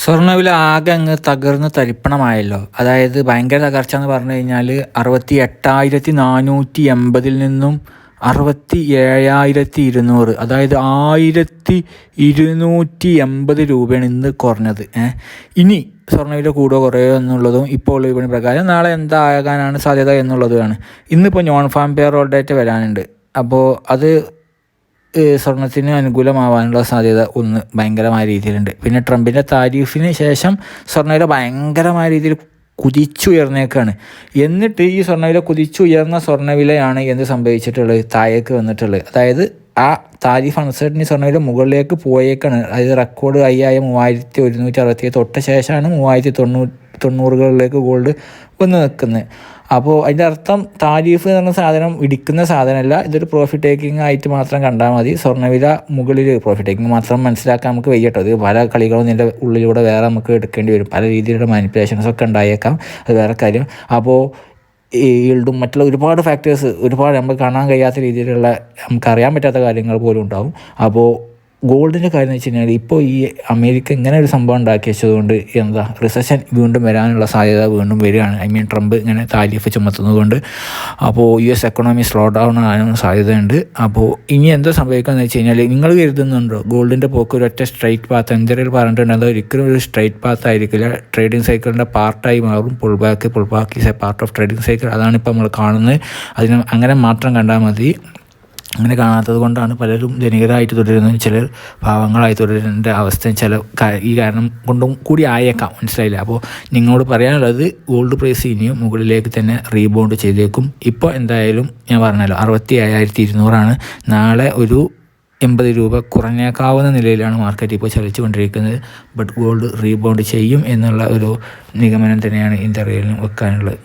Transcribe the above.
സ്വർണവില ആകെ അങ്ങ് തകർന്ന് തരിപ്പണമായല്ലോ. അതായത് ഭയങ്കര തകർച്ച എന്ന് പറഞ്ഞു കഴിഞ്ഞാൽ അറുപത്തി എട്ടായിരത്തി നാനൂറ്റി എൺപതിൽ നിന്നും അറുപത്തി ഏഴായിരത്തി ഇരുന്നൂറ് അതായത് ആയിരത്തി ഇരുന്നൂറ്റി എൺപത് രൂപയാണ് ഇന്ന് കുറഞ്ഞത്. ഇനി സ്വർണവില കൂടുക കുറയോ എന്നുള്ളതും ഇപ്പോൾ ഉള്ള വിപണി പ്രകാരം നാളെ എന്താകാനാണ് സാധ്യത എന്നുള്ളതുമാണ്. ഇന്നിപ്പോൾ നോൺ ഫാം പെയർ റോൾ വരാനുണ്ട്. അപ്പോൾ അത് സ്വർണത്തിന് അനുകൂലമാവാനുള്ള സാധ്യത ഒന്ന് ഭയങ്കരമായ രീതിയിലുണ്ട്. പിന്നെ ട്രംപിന്റെ താരീഫിന് ശേഷം സ്വർണവില ഭയങ്കരമായ രീതിയിൽ കുതിച്ചുയർന്നേക്കാണ്. എന്നിട്ട് ഈ സ്വർണവില കുതിച്ചുയർന്ന സ്വർണവിലയാണ് എന്ത് സംഭവിച്ചിട്ടുള്ളത്? താഴേക്ക് വന്നിട്ടുള്ളത്. അതായത് ആ താരിഫ് അൺസർട്ടിനി സ്വർണവില മുകളിലേക്ക് പോയേക്കാണ്. അതായത് റെക്കോർഡ് ഹൈയായ മൂവായിരത്തി ഒരുന്നൂറ്റി അറുപത്തി തൊട്ട ശേഷമാണ് മൂവായിരത്തി തൊണ്ണൂറ് തൊണ്ണൂറുകളിലേക്ക് ഗോൾഡ് വന്ന് നിൽക്കുന്നത്. അപ്പോൾ അതിന്റെ അർത്ഥം താരീഫ് എന്ന് പറഞ്ഞ സാധനം ഇടിക്കുന്ന സാധനമല്ല. ഇതൊരു പ്രോഫിറ്റ് ടേക്കിംഗ് ആയിട്ട് മാത്രം കണ്ടാൽ മതി. സ്വർണവില മുകളിൽ പ്രോഫിറ്റ് ടേക്കിംഗ് മാത്രം മനസ്സിലാക്കാൻ നമുക്ക് വയ്യട്ടോ അത് പല കളികളും ഇതിന്റെ ഉള്ളിലൂടെ വേറെ നമുക്ക് എടുക്കേണ്ടി വരും. പല രീതിയിലുള്ള മാനിപ്പുലേഷൻസ് ഒക്കെ ഉണ്ടായേക്കാം. അത് വേറെ കാര്യം. അപ്പോൾ ഈൾഡും മറ്റുള്ള ഒരുപാട് ഫാക്ടേഴ്സ് ഒരുപാട് നമുക്ക് കാണാൻ കഴിയാത്ത രീതിയിലുള്ള നമുക്ക് അറിയാൻ പറ്റാത്ത കാര്യങ്ങൾ പോലും ഉണ്ടാവും. അപ്പോൾ ഗോൾഡിന്റെ കാര്യം എന്ന് വെച്ച് കഴിഞ്ഞാൽ ഇപ്പോൾ ഈ അമേരിക്ക ഇങ്ങനെ ഒരു സംഭവം ഉണ്ടാക്കി വെച്ചതുകൊണ്ട് എന്താ റിസഷൻ വീണ്ടും വരാനുള്ള സാധ്യത വീണ്ടും വരികയാണ്. ഐ മീൻ ട്രംപ് ഇങ്ങനെ താരിഫ് ചുമത്തുന്നതുകൊണ്ട്. അപ്പോൾ U S economy slow down ആകാനുള്ള സാധ്യതയുണ്ട്. അപ്പോൾ ഇനി എന്താ സംഭവിക്കുക എന്ന് വെച്ച് കഴിഞ്ഞാൽ നിങ്ങൾ കരുതുന്നുണ്ടോ ഗോൾഡിന്റെ പോക്ക് ഒരു ഒറ്റ സ്ട്രൈറ്റ് പാത്ത് എന്തെങ്കിലും പറഞ്ഞിട്ടുണ്ട്. അത് ഒരിക്കലും ഒരു സ്ട്രൈറ്റ് പാത്ത് ആയിരിക്കില്ല. ട്രേഡിംഗ് സൈക്കിളിന്റെ പാർട്ടായി മാറും. Pull back pull back is a part of trading cycle അതാണ് ഇപ്പോൾ നമ്മൾ കാണുന്നത്. അതിന് അങ്ങനെ മാത്രം കണ്ടാൽ മതി. അങ്ങനെ കാണാത്തത് കൊണ്ടാണ് പലരും ധനികരായിട്ട് തുടരുന്നതും. ചിലർ പാവങ്ങളായി തുടരുന്നതിന്റെ അവസ്ഥ ചില ഈ കാരണം കൊണ്ടും കൂടി ആയേക്കാം. മനസ്സിലായില്ല? അപ്പോൾ നിങ്ങളോട് പറയാനുള്ളത് ഗോൾഡ് പ്രൈസ് ഇനിയും മുകളിലേക്ക് തന്നെ റീബൗണ്ട് ചെയ്തേക്കും. ഇപ്പോൾ എന്തായാലും ഞാൻ പറഞ്ഞല്ലോ അറുപത്തി അയ്യായിരത്തി ഇരുന്നൂറാണ് നാളെ ഒരു എൺപത് രൂപ കുറഞ്ഞേക്കാവുന്ന നിലയിലാണ് മാർക്കറ്റ് ഇപ്പോൾ ചലിച്ചുകൊണ്ടിരിക്കുന്നത്. ബട്ട് ഗോൾഡ് റീബൗണ്ട് ചെയ്യും എന്നുള്ള ഒരു നിഗമനം തന്നെയാണ് ഇന്ത്യയിലും വെക്കാനുള്ളത്.